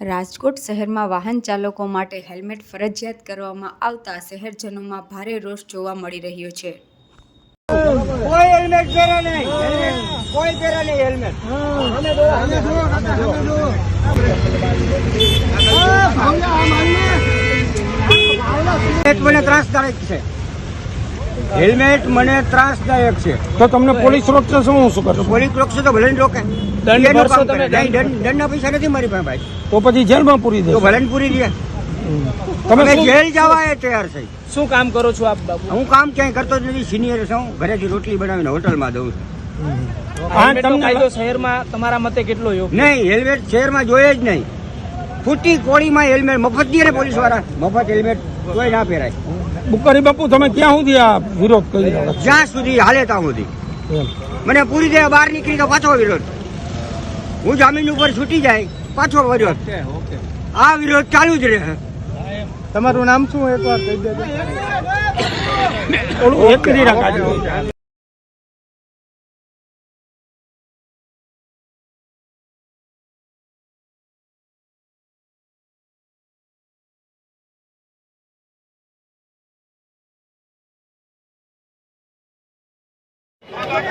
રાજકોટ શહેરમાં વાહન ચાલકો માટે હેલ્મેટ ફરજિયાત કરવામાં આવતા શહેરજનોમાં ભારે રોષ જોવા મળી રહ્યો છે. કોઈ હેલ્મેટ પહેરે નહીં. કોઈ પહેરે નહીં હેલ્મેટ. હેલ્મેટ મને ત્રાસદાયક છે. હેલ્મેટ મને ત્રાસદાયક છે. તો તમને પોલીસ રોકશે શું? હું શું કરશો? કરું પોલીસ રોકશે તો ભલે રોકે. દંડ ભરશો તમે? દંડના પૈસા નથી મારી પાસે ભાઈ. તો પછી જેલમાં પૂરી તો દેશો. ભલે પૂરી દે. તમે જેલ જવા એ તૈયાર છે. શું કામ કરો છો આપ બાબુ? હું કામ ક્યાંય કરતો જ નથી. સિનિયર છું. ઘરેથી રોટલી બનાવીને હોટલમાં દઉં છું. કાયદો શહેરમાં તમારા મતે કેટલો યોગ્ય? નહીં હેલ્મેટ શહેરમાં જોઈએ જ નહીં. ફૂટી કોળીમાં હેલ્મેટ મફત દે ને પોલીસવાળા મફત હેલ્મેટ કોઈ ના પહેરાય. બુકારી બાપુ તમે ક્યાં સુધી આ વિરોધ કરી રહ્યા જ્યાં સુધી હાલે ત્યાં સુધી. મને પૂરી દે બહાર નીકળી તો પાછો વિરોધ. હું જામીન ઉપર છૂટી જાય પાછો વિરોધ. આ વિરોધ ચાલુ જ રહે. તમારું નામ શું? એકવાર કહી દેજો. થોડું એક કરી રાખજો.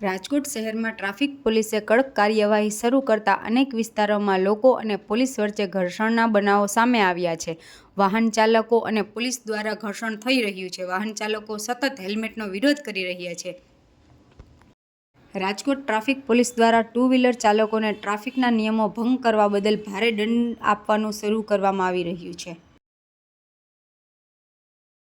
રાજકોટ શહેરમાં ટ્રાફિક પોલીસે કડક કાર્યવાહી શરૂ કરતા અનેક વિસ્તારોમાં લોકો અને પોલીસ વચ્ચે ઘર્ષણના બનાવો સામે આવ્યા છે. વાહન ચાલકો અને પોલીસ દ્વારા ઘર્ષણ થઈ રહ્યું છે. વાહન ચાલકો સતત હેલ્મેટનો વિરોધ કરી રહ્યા છે. રાજકોટ ટ્રાફિક પોલીસ દ્વારા ટુ વ્હીલર ચાલકોને ટ્રાફિકના નિયમો ભંગ કરવા બદલ ભારે દંડ આપવાનું શરૂ કરવામાં આવી રહ્યું છે.